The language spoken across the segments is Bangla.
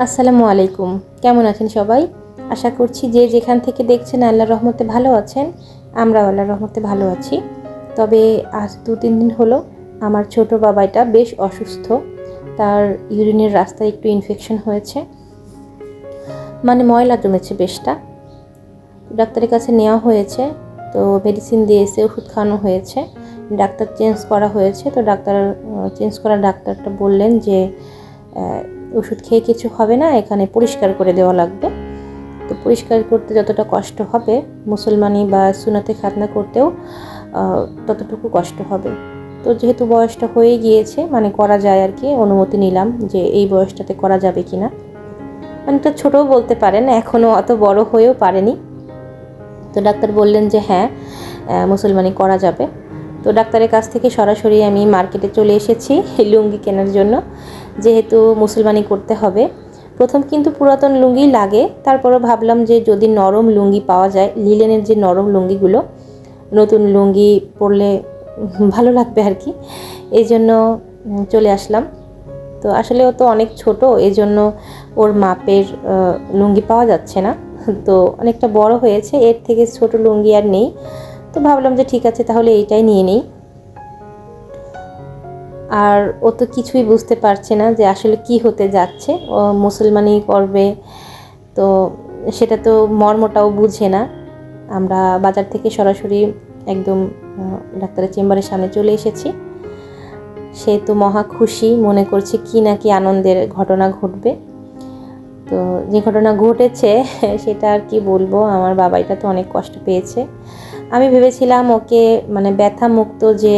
আসসালামু আলাইকুম। কেমন আছেন সবাই? আশা করছি যে যেখান থেকে দেখছেন আল্লাহ রহমতে ভালো আছেন আমরা আল্লাহ রহমতে ভালো আছি। তবে আজ দু তিন দিন হলো আমার ছোট বাবাইটা বেশ অসুস্থ। তার ইউরিনের রাস্তায় একটু ইনফেকশন হয়েছে। মানে ময়লা জমেছে বেশটা। ডাক্তারের কাছে নেওয়া হয়েছে, তো মেডিসিন দিয়েছে ওষুধ খাওয়ানো হয়েছে। ডাক্তার চেঞ্জ করা হয়েছে, তো ডাক্তার চেঞ্জ করা ডাক্তারটা বললেন যে ওষুধ খেয়ে কিছু হবে না, এখানে পরিষ্কার করে দেওয়া লাগবে। তো পরিষ্কার করতে যতটা কষ্ট হবে, মুসলমানি বা সুনাতে খাতনা করতেও ততটুকু কষ্ট হবে। তো যেহেতু বয়সটা হয়ে গিয়েছে মানে করা যায় আর কি, অনুমতি নিলাম যে এই বয়সটাতে করা যাবে কি না মানে তো ছোটও বলতে পারেন এখনও অত বড় হয়েও পারেনি। তো ডাক্তার বললেন যে হ্যাঁ মুসলমানি করা যাবে। তো ডাক্তারের কাছ থেকে সরাসরি আমি মার্কেটে চলে এসেছি, লুঙ্গি কেনার জন্য। যেহেতু মুসলমানি করতে হবে। প্রথম কিন্তু পুরাতন লুঙ্গি লাগে, তারপরও ভাবলাম যে যদি নরম লুঙ্গি পাওয়া যায় লিলেনের যে নরম লুঙ্গিগুলো, নতুন লুঙ্গি পরলে ভালো লাগবে আর কি। এই জন্য চলে আসলাম। তো আসলে ও তো অনেক ছোট, এই জন্য ওর মাপের লুঙ্গি পাওয়া যাচ্ছে না। তো অনেকটা বড় হয়েছে, এর থেকে ছোট লুঙ্গি আর নেই। তো ভাবলাম যে ঠিক আছে, তাহলে এইটাই নিয়ে নিই। আর ও তো কিছুই বুঝতে পারছে না যে আসলে কি হতে যাচ্ছে। ও মুসলমানি করবে, তো সেটা তো মর্মটাও বুঝে না। আমরা বাজার থেকে সরাসরি একদম ডাক্তারের চেম্বারের সামনে চলে এসেছি। সে তো মহা খুশি, মনে করছে কি না কি আনন্দের ঘটনা ঘটবে। তো যে ঘটনা ঘটেছে, সেটা আর কি বলব, আমার বাবাইটা তো অনেক কষ্ট পেয়েছে। আমি ভেবেছিলাম ওকে মানে ব্যথা মুক্ত যে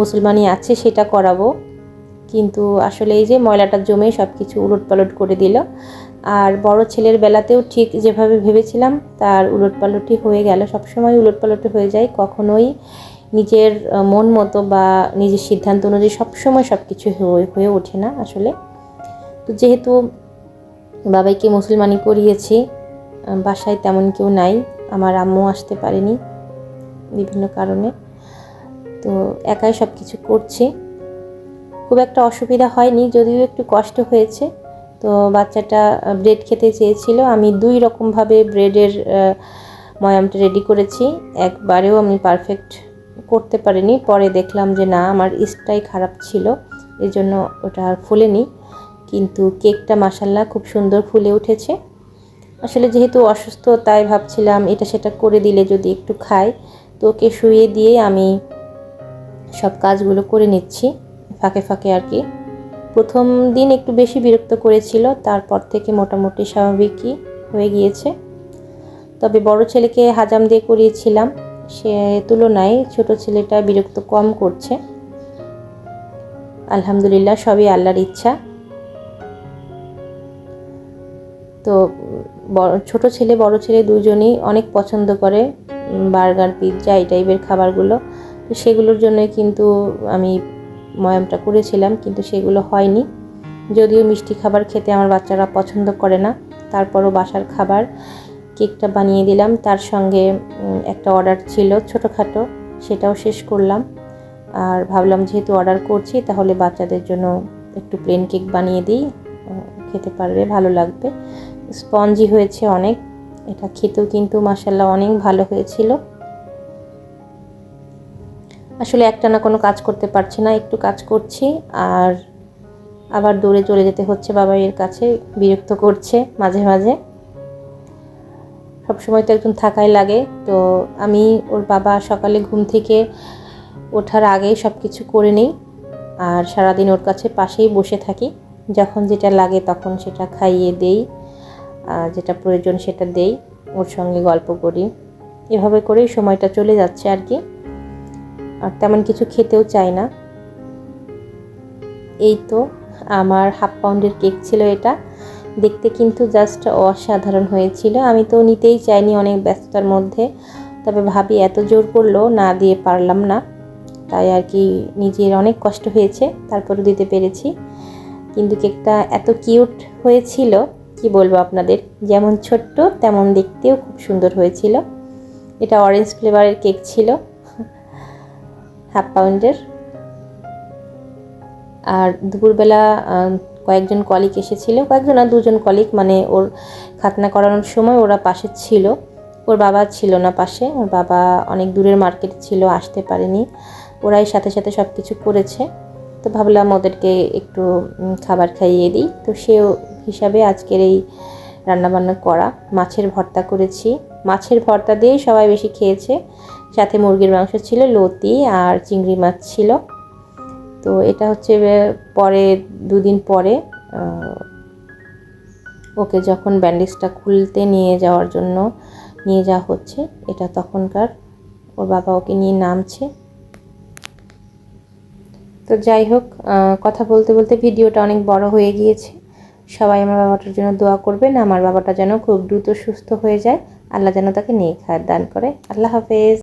মুসলমানি আছে, সেটা করাবো। কিন্তু আসলে এই যে ময়লাটা জমে সব কিছু উলট পালট করে দিল। আর বড় ছেলের বেলাতেও ঠিক যেভাবে ভেবেছিলাম, তার উলট পালটই হয়ে গেল। সবসময় উলট পালট হয়ে যায়, কখনোই নিজের মন মতো বা নিজের সিদ্ধান্ত অনুযায়ী সবসময় সব কিছু হয়ে ওঠে না আসলে। তো যেহেতু বাবাইকে মুসলমানি করিয়েছি বাসায় তেমন কেউ নাই, আমার আম্মু আসতে পারেনি বিভিন্ন কারণে। তো একাই সব কিছু করছি। খুব একটা অসুবিধা হয়নি, যদিও একটু কষ্ট হয়েছে। তো বাচ্চাটা ব্রেড খেতে চেয়েছিল। আমি দুই রকমভাবে ব্রেডের ময়ামটা রেডি করেছি। একবারেও আমি পারফেক্ট করতে পারিনি। পরে দেখলাম যে না, আমার ইস্টটাই খারাপ ছিল। এই জন্য ওটা আর ফুলেনি। কিন্তু কেকটা মাসাল্লাহ খুব সুন্দর ফুলে উঠেছে। আসলে যেহেতু অসুস্থ, তাই ভাবছিলাম এটা সেটা করে দিলে যদি একটু খাই। তো ওকে শুয়ে দিয়ে আমি সব কাজগুলো করে নিচ্ছি, ফাঁকে ফাঁকে আর কি। প্রথম দিন একটু বেশি বিরক্ত করেছিল, তারপর থেকে মোটামুটি স্বাভাবিকই হয়ে গিয়েছে। তবে বড় ছেলেকে হাজাম দিয়ে করিয়েছিলাম, সে তুলনায় ছোট ছেলেটা বিরক্ত কম করছে। আলহামদুলিল্লাহ, সবই আল্লাহর ইচ্ছা। তো ছোট ছেলে, বড় ছেলে দুজনেই অনেক পছন্দ করে বার্গার, পিৎজা, এই টাইপের খাবারগুলো। তো সেগুলোর জন্যই কিন্তু আমি ময়ামটা করেছিলাম, কিন্তু সেগুলো হয়নি। যদিও মিষ্টি খাবার খেতে আমার বাচ্চারা পছন্দ করে না, তারপরও বাসার খাবার কেকটা বানিয়ে দিলাম। তার সঙ্গে একটা অর্ডার ছিল ছোটোখাটো, সেটাও শেষ করলাম। আর ভাবলাম যেহেতু অর্ডার করছি, তাহলে বাচ্চাদের জন্য একটু প্লেন কেক বানিয়ে দিই। খেতে পারবে, ভালো লাগবে। স্পঞ্জি হয়েছে অনেক, এটা খেতেও কিন্তু মাসাল্লাহ অনেক ভালো হয়েছিল। আসলে একটা না কোনো কাজ করতে পারছি না, একটু কাজ করছি, আর আবার দূরে চলে যেতে হচ্ছে বাবা এর কাছে বিরক্ত করছে মাঝে মাঝে। সবসময় তো একজন থাকাই লাগে, তো আমি ওর বাবা সকালে ঘুম থেকে ওঠার আগেই সব কিছু করে নিই, আর সারাদিন ওর কাছে পাশেই বসে থাকি। যখন যেটা লাগে তখন সেটা খাইয়ে দেই, আর যেটা প্রয়োজন সেটা দেই, ওর সঙ্গে গল্প করি। এভাবে করেই সময়টা চলে যাচ্ছে আর কি। আর তেমন কিছু খেতেও চাই না। এই তো আমার হাফ পাউন্ডের কেক ছিল এটা। দেখতে কিন্তু জাস্ট অসাধারণ হয়েছিল। আমি তো নিতেই চাইনি অনেক ব্যস্ততার মধ্যে। তবে ভাবি এত জোর করল না দিয়ে পারলাম না। তাই আর কি নিজের অনেক কষ্ট হয়েছে তারপরে দিতে পেরেছি। কিন্তু কেকটা এত কিউট হয়েছিল, কি বলব আপনাদের? যেমন ছোট্ট, তেমন দেখতেও খুব সুন্দর হয়েছিল। এটা অরেঞ্জ ফ্লেভারের কেক ছিল। হাফ পাউন্ডের। আর দুপুরবেলা কয়েকজন কলিক এসেছিল, কয়েকজন আর দুজন কলিক মানে ওর খাতনা করানোর সময় ওরা পাশে ছিল। ওর বাবা ছিল না পাশে, ওর বাবা অনেক দূরের মার্কেট ছিল, আসতে পারেনি। ওরাই সাথে সাথে সব কিছু করেছে। তো ভাবলাম ওদেরকে একটু খাবার খাইয়ে দিই। তো সেও হিসাবে আজকের এই রান্নাবান্না করা। মাছের ভর্তা করেছি। মাছের ভর্তা দিয়েই সবাই বেশি খেয়েছে। সাথে মুরগির মাংস ছিল, লতি আর চিংড়ি মাছ ছিল। তো এটা হচ্ছে পরে, দুদিন পরে ওকে যখন ব্যান্ডেজটা খুলতে নিয়ে যাওয়ার জন্য নিয়ে যাওয়া হচ্ছে, এটা তখনকার ওর বাবা ওকে নিয়ে নামছে। তো যাই হোক কথা বলতে বলতে ভিডিওটা অনেক বড় হয়ে গিয়েছে। সবাই আমার বাবাটার জন্য দোয়া করবেন, আমার বাবাটা যেন খুব দ্রুত সুস্থ হয়ে যায়। আল্লাহ যেন তাকে নেক হায়াত দান করে। আল্লাহ হাফেজ।